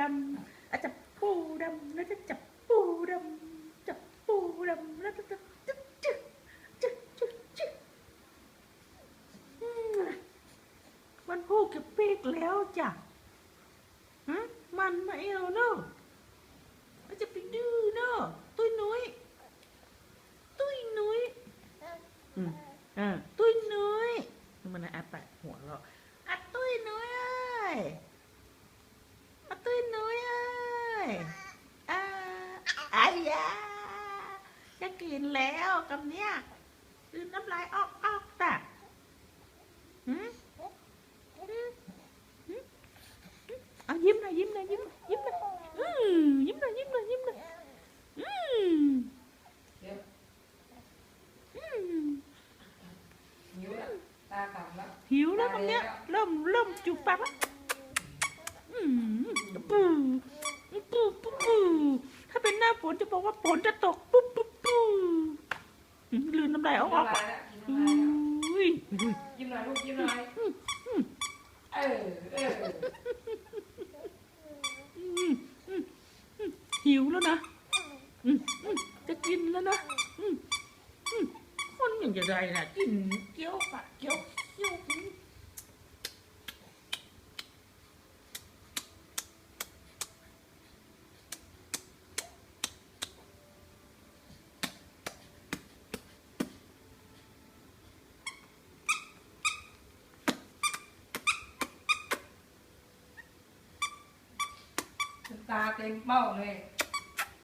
ดำอาจจะปูดำแล้วจะจับปูดำจับปูดำแล้วจะจับจึ๊กจึ๊กจึ๊กจึ๊กจึ๊กมันพูดกับปีกแล้วจ้ะฮะมันไม่เอาเนอะมันจะไปดื้อเนอะตุ้ยนุ้ยตุ้ยนุ้ยอืมอ่าตุ้ยนุ้ยมันอาแปะหัวเราะอะตุ้ยนุ้ยเอ้ยอะตุ้ยนุ้ยเอ้ ยอ่าอายาจะกินแล้วกับเนี้ยคืนน้ำลายออกออกแต่หืมหืมหืมเอายิ้มหน่อยยิ้มหน่อยยิ้มยิ้มหน่อยอืมยิ้มหน่อยยิ้มหน่อยยิ้มหน่อยอืมเดี๋ยวอืมหิวแล้วตาขำแล้วหิวแล้วตรงเนี้ยเริ่มเริ่มจุกปากแล้วอืมปูปูปูปูถ้าเป็นหน้าฝนจะ บอกว่าฝนจะตกปุ๊บปุ๊บปุ๊บอืมลืนน้ำลายออกออกน้ำลายแล้วกินน้ำลายแล้วอุ้ยอุ้ยยิ้มหน่อยลูกยิ้มหน่อยเออเอออืมอืมอืมหิวแล้วนะอืมอืมจะกินแล้วนะอืมอืมคนอย่างจะไรน่ะกินเกี๊ยวปะเกี๊ยวเกี๊ยวอืม ตาเต็มเป้าเลย